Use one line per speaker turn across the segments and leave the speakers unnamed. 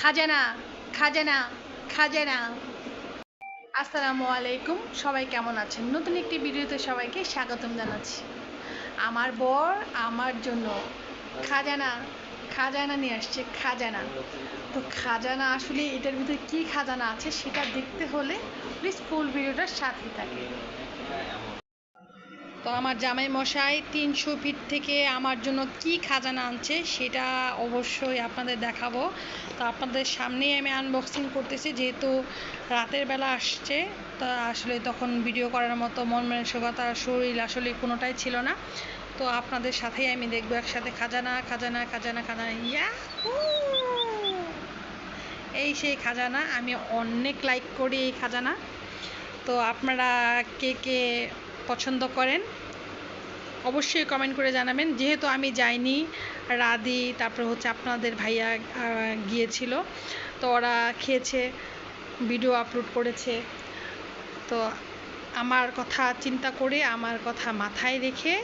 খাজানা খাজানা খাজানা। আসসালামু আলাইকুম, সবাই কেমন আছেন? নতুন একটি ভিডিওতে সবাইকে স্বাগতম জানাচ্ছি। আমার বর আমার জন্য খাজানা খাজানা নিয়ে আসছে, খাজানা। তো খাজানা আসলে এটার ভিতরে কি খাজানা আছে সেটা দেখতে হলে প্লিজ ফুল ভিডিওটার সাথে থাকে তো আমার জামাই মশাই তিনশো ফিট থেকে আমার জন্য কি খাজানা আনছে সেটা অবশ্যই আপনাদের দেখাবো। তো আপনাদের সামনেই আমি আনবক্সিং করতেছি, যেহেতু রাতের বেলা আসছে, তা আসলে তখন ভিডিও করার মতো মন মানসিকতা, শরীর আসলে কোনোটাই ছিল না। তো আপনাদের সাথেই আমি দেখব একসাথে খাজানা খাজানা খাজানা খাজানা ইয়া এই সেই খাজানা, আমি অনেক লাইক করি এই খাজানা। তো আপনারা কে কে পছন্দ করেন, অবশ্যই কমেন্ট করে জানাবেন। যেহেতু আমি যাইনি রাদি তারপরে হচ্ছে আপনাদের ভাইয়া গিয়েছিল, তো ওরা খেয়েছে ভিডিও আপলোড করেছে। তো আমার কথা চিন্তা করে, আমার কথা মাথায় রেখে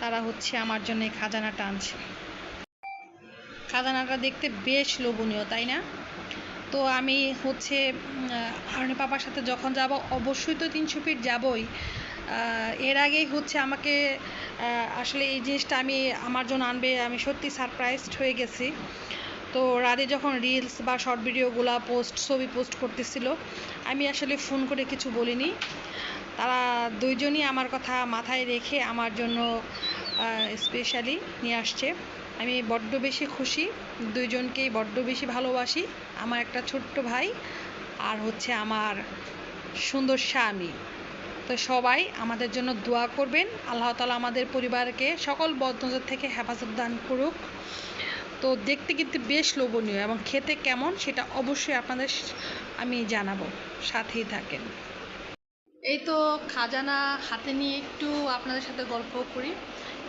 তারা হচ্ছে আমার জন্য এই খাজানাটা আনছে। খাজানাটা দেখতে বেশ লোভনীয়, তাই না? তো আমি হচ্ছে আরণি পাপার সাথে যখন যাব, অবশ্যই তো তিনশো ফিট যাবই। এর আগেই হচ্ছে আমাকে আসলে এই জিনিসটা আমি আমার জন্য আনবে, আমি সত্যি সারপ্রাইজড হয়ে গেছি। তো রাতে যখন রিলস বা শর্ট ভিডিওগুলা পোস্ট ছবি পোস্ট করতেছিল, আমি আসলে ফোন করে কিছু বলিনি। তারা দুইজনই আমার কথা মাথায় রেখে আমার জন্য স্পেশালি নিয়ে আসছে। আমি বড্ড বেশি খুশি, দুইজনকেই বড্ড বেশি ভালোবাসি, আমার একটা ছোট্ট ভাই আর হচ্ছে আমার সুন্দর স্বামী। তো সবাই আমাদের জন্য দোয়া করবেন। আল্লাহ তালা আমাদের পরিবারকে সকল বদনজর থেকে হেফাজত দান করুক। তো দেখতে কিন্তু বেশ লোভনীয় এবং খেতে কেমন সেটা অবশ্যই আপনাদের আমি জানাব। সাথেই থাকেন। এই তো খাজানা হাতে নিয়ে একটু আপনাদের সাথে গল্প করি।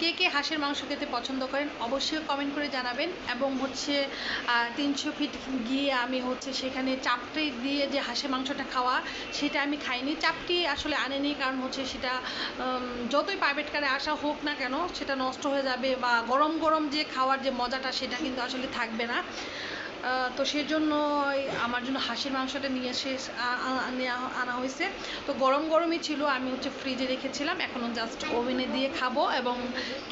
কে কে হাঁসের মাংস খেতে পছন্দ করেন অবশ্যই কমেন্ট করে জানাবেন। এবং হচ্ছে তিনশো ফিট গিয়ে আমি হচ্ছে সেখানে চাপটি দিয়ে যে হাঁসের মাংসটা খাওয়া, সেটা আমি খাইনি। চাপটি আসলে আনেনি, কারণ হচ্ছে সেটা যতই প্রাইভেট কারে আসা হোক না কেন, সেটা নষ্ট হয়ে যাবে বা গরম গরম যে খাওয়ার যে মজাটা, সেটা কিন্তু আসলে থাকবে না। তো সেজন্য আমার জন্য হাঁসের মাংসটা নিয়ে এসে আনা হয়েছে। তো গরম গরমই ছিল, আমি হচ্ছে ফ্রিজে রেখেছিলাম। এখনও জাস্ট ওভেনে দিয়ে খাব এবং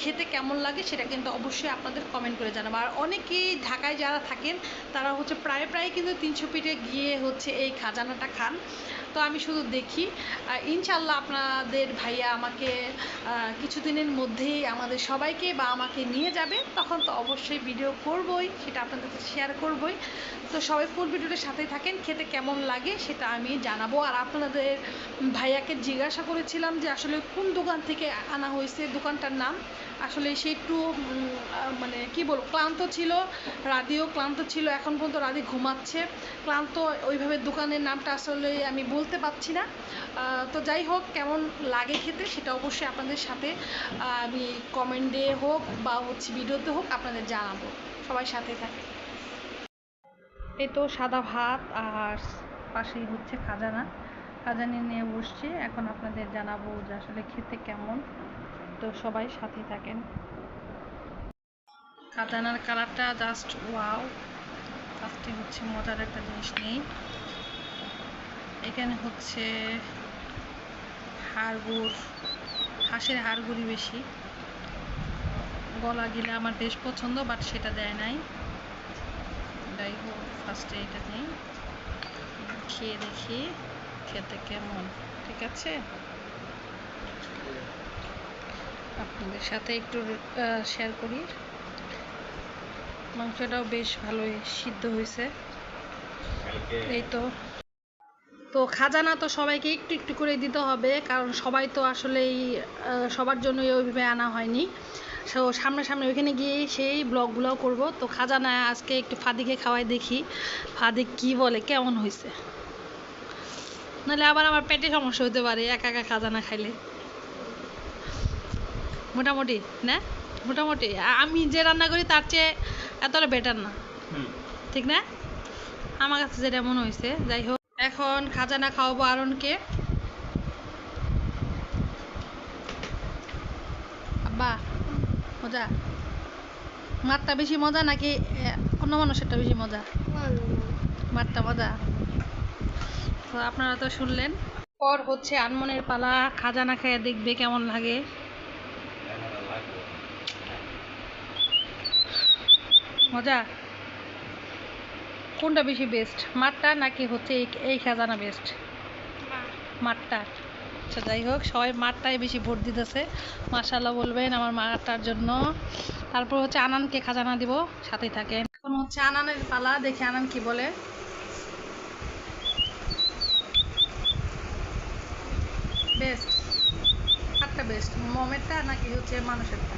খেতে কেমন লাগে সেটা কিন্তু অবশ্যই আপনাদের কমেন্ট করে জানাব। আর অনেকেই ঢাকায় যারা থাকেন, তারা হচ্ছে প্রায় প্রায় কিন্তু তিনশো পিঠে গিয়ে হচ্ছে এই খাজানাটা খান। তো আমি শুধু দেখি। ইনশাল্লাহ আপনাদের ভাইয়া আমাকে কিছুদিনের মধ্যেই আমাদের সবাইকে বা আমাকে নিয়ে যাবে। তখন তো অবশ্যই ভিডিও করবই, সেটা আপনাদের সাথে শেয়ার করবই। তো সবাই ফুল ভিডিওটার সাথেই থাকেন, খেতে কেমন লাগে সেটা আমি জানাব। আর আপনাদের ভাইয়াকে জিজ্ঞাসা করেছিলাম যে আসলে কোন দোকান থেকে আনা হয়েছে, দোকানটার নাম? আসলে সে একটু মানে কি বলব, ক্লান্ত ছিল রাদিও ক্লান্ত ছিল, এখন পর্যন্ত রাদি ঘুমাচ্ছে। ক্লান্ত ওইভাবে দোকানের নামটা আসলে আমি বলতে পারছি না। তো যাই হোক, কেমন লাগে খেতে সেটা অবশ্যই আপনাদের সাথে আমি কমেন্টে হোক বা হচ্ছে ভিডিওতে হোক আপনাদের জানাব। সবাই সাথে থাকে। এই তো সাদা ভাত আর পাশেই হচ্ছে খাজানা। খাজানি নিয়ে বসছি। এখন আপনাদের জানাব যে আসলে খেতে কেমন। তো সবাই সাথে থাকেন। খাজানার কালারটা জাস্ট ওয়াও ফার্স্টে হচ্ছে মজার একটা জিনিস নেই। এখানে হচ্ছে হাড়গুড়, হাঁসের হাড়গুড়ি বেশি। গলা গিলে আমার বেশ পছন্দ বাট সেটা দেয় নাই। যাই হোক ফার্স্টে এটা নেই। খেয়ে দেখি, খেতে কেমন, ঠিক আছে? আপনাদের সাথে একটু শেয়ার করি। মাংসটাও বেশ ভালোই সিদ্ধ হয়েছে। এই তো। তো খাজানা তো সবাইকে একটু একটু করে দিতে হবে কারণ সবাই তো আসলেই আহ, সবার জন্য ওইভাবে আনা হয়নি। সো সামনে ওইখানে গিয়ে সেই ব্লগগুলো করব। তো খাজানা আজকে একটু ফাদিকে খাওয়াই দেখি। ফাদিক কি বলে কেমন হয়েছে? নাহলে আবার আমার পেটে সমস্যা হতে পারে একা একা খাজানা খাইলে। মোটামুটি না? মোটামুটি। আমি যে রান্না করি তার চেয়ে এতটা বেটার না। ঠিক না? আমার কাছে যেটা মনে হয়েছে যাই হোক। এখন খাজানা খাওয়াবো আরনকে। আব্বা মজা? মারটা বেশি মজা নাকি অন্য মানুষেরটা বেশি মজা? মারটা মজা? তো আপনারা তো শুনলেন। পর হচ্ছে আনমনের পালা খাজানা খেয়ে দেখবে কেমন লাগে। মজা? কোনটা বেশি বেস্ট মাঠটা নাকি হচ্ছে এই খাজানা বেস্ট মাঠটা। আচ্ছা যাই হোক সবাই মাঠটাই বেশি ভোট দিতেছে। মার্শাল্লাহ বলবেন আমার মাঠটার জন্য। তারপর হচ্ছে আনানকে খাজানা দিব সাথেই থাকেন। এখন হচ্ছে আনানের পালা দেখে আনান কি বলে। বেস্ট কারটা বেস্ট মমেরটা নাকি হচ্ছে মানুষেরটা?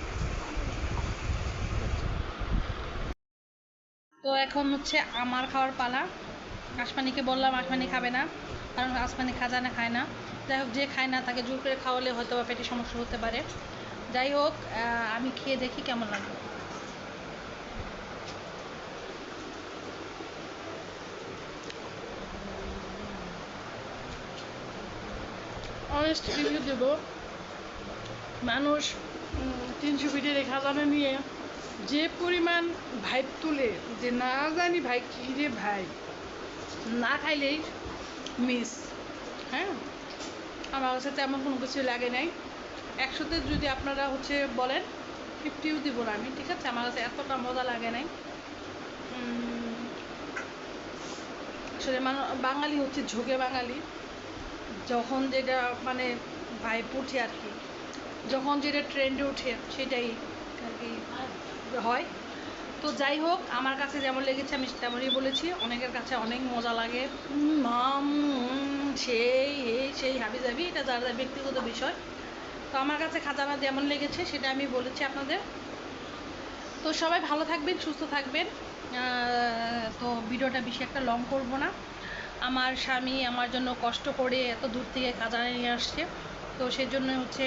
তো এখন হচ্ছে আমার খাওয়ার পালা। আসমানিকে বললাম, আসমানি খাবে না, কারণ আসমানি খাজানা খায় না। যাই হোক, যে খায় না তাকে জোর করে খাওয়ালে হয়তো বা পেটে সমস্যা হতে পারে। যাই হোক আমি খেয়ে দেখি কেমন লাগবে অনেস্ট রিভিউ দেব। মানুষ তিনশো ফিটের খাজানা নিয়ে যে পরিমাণ ভাইব তুলে যে না জানি ভাই কী রে ভাই, না খাইলেই মিস হ্যাঁ? আমার কাছে তেমন কোনো কিছু লাগে নাই। একশোতে যদি আপনারা হচ্ছে বলেন ফিফটিও দিব না আমি, ঠিক আছে? আমার কাছে এতটা মজা লাগে নাই। আসলে মানুষ বাঙালি হচ্ছে ঝোঁকে বাঙালি। যখন যেটা মানে ভাইব উঠে আর কি, যখন যেটা ট্রেন্ডে উঠে, সেটাই আর কি। হয়। তো যাই হোক, আমার কাছে যেমন লেগেছে, আমি তেমনই বলেছি, অনেকের কাছে অনেক মজা লাগে। মাম, সেই, এই, সেই, হাবি যাবি এটা যার যার ব্যক্তিগত বিষয়। তো আমার কাছে খাজানা যেমন লেগেছে, সেটা আমি বলেছি আপনাদের। তো সবাই ভালো থাকবেন, সুস্থ থাকবেন। তো ভিডিওটা বেশি একটা লং করব না। আমার স্বামী আমার জন্য কষ্ট করে এত দূর থেকে খাজানা নিয়ে আসছে। তো সেই জন্য হচ্ছে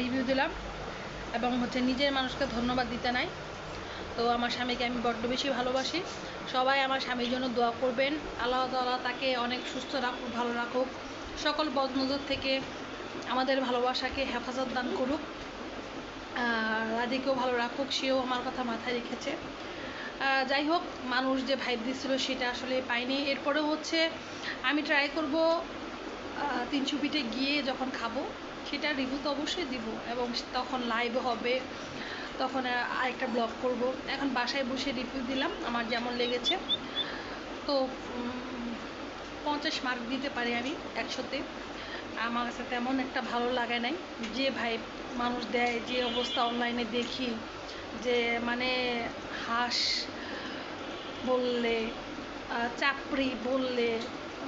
রিভিউ দিলাম। এবং হচ্ছে নিজের মানুষকে ধন্যবাদ দিতে নাই। তো আমার স্বামীকে আমি বড্ড বেশি ভালোবাসি। সবাই আমার স্বামীর জন্য দোয়া করবেন। আল্লাহ তাআলা তাকে অনেক সুস্থ রাখুক, ভালো রাখুক। সকল বদনজর থেকে আমাদের ভালোবাসাকে হেফাজত দান করুক। রাধিকেও ভালো রাখুক, সেও আমার কথা মাথায় রেখেছে। যাই হোক, মানুষ যে ভাইব দিচ্ছিল সেটা আসলে পাইনি। এরপরেও হচ্ছে আমি ট্রাই করব তিনশো পিঠে গিয়ে যখন খাব সেটা রিভিউ তো অবশ্যই দিব এবং তখন লাইভ হবে। তখন আরেকটা ব্লগ করব। এখন বাসায় বসে রিভিউ দিলাম, আমার যেমন লেগেছে। তো পঞ্চাশ মার্ক দিতে পারি আমি একশোতে। আমার কাছে তেমন একটা ভালো লাগে নাই। যে ভাই মানুষ দেয়, যে অবস্থা অনলাইনে দেখি, যে মানে হাঁস বললে চাপড়ি বললে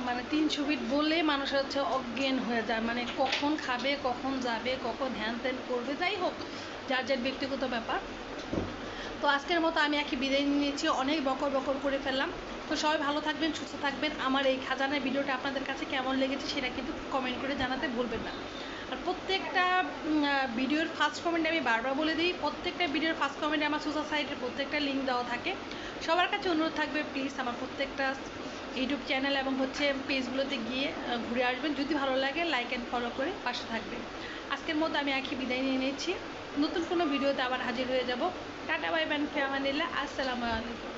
মানে তিনশো ফিট বললে মানুষ হচ্ছে অজ্ঞান হয়ে যায়। মানে কখন খাবে, কখন যাবে, কখন হ্যান ত্যান করবে, যাই হোক, যার যার ব্যক্তিগত ব্যাপার। তো আজকের মতো আমি একই বিদায় নিয়ে নিয়েছি, অনেক বকর বকর করে ফেললাম। তো সবাই ভালো থাকবেন, সুস্থ থাকবেন। আমার এই খাজানার ভিডিওটা আপনাদের কাছে কেমন লেগেছে সেটা কিন্তু কমেন্ট করে জানাতে ভুলবেন না। আর প্রত্যেকটা ভিডিওর ফার্স্ট কমেন্টে আমি বারবার বলে দিই, প্রত্যেকটা ভিডিওর ফার্স্ট কমেন্টে আমার সোশ্যাল সাইটের প্রত্যেকটা লিঙ্ক দেওয়া থাকে। সবার কাছে অনুরোধ থাকবে প্লিজ আমার প্রত্যেকটা ইউটিউব চ্যানেল এবং হচ্ছে পেজগুলোতে গিয়ে ঘুরে আসবেন। যদি ভালো লাগে লাইক অ্যান্ড ফলো করে পাশে থাকবেন। আজকের মতো আমি একই বিদায় নিয়ে নিচ্ছি। নতুন কোনো ভিডিওতে আবার হাজির হয়ে যাব। টাটা বাই বাই ফেমানিল্লা আসসালামু আলাইকুম।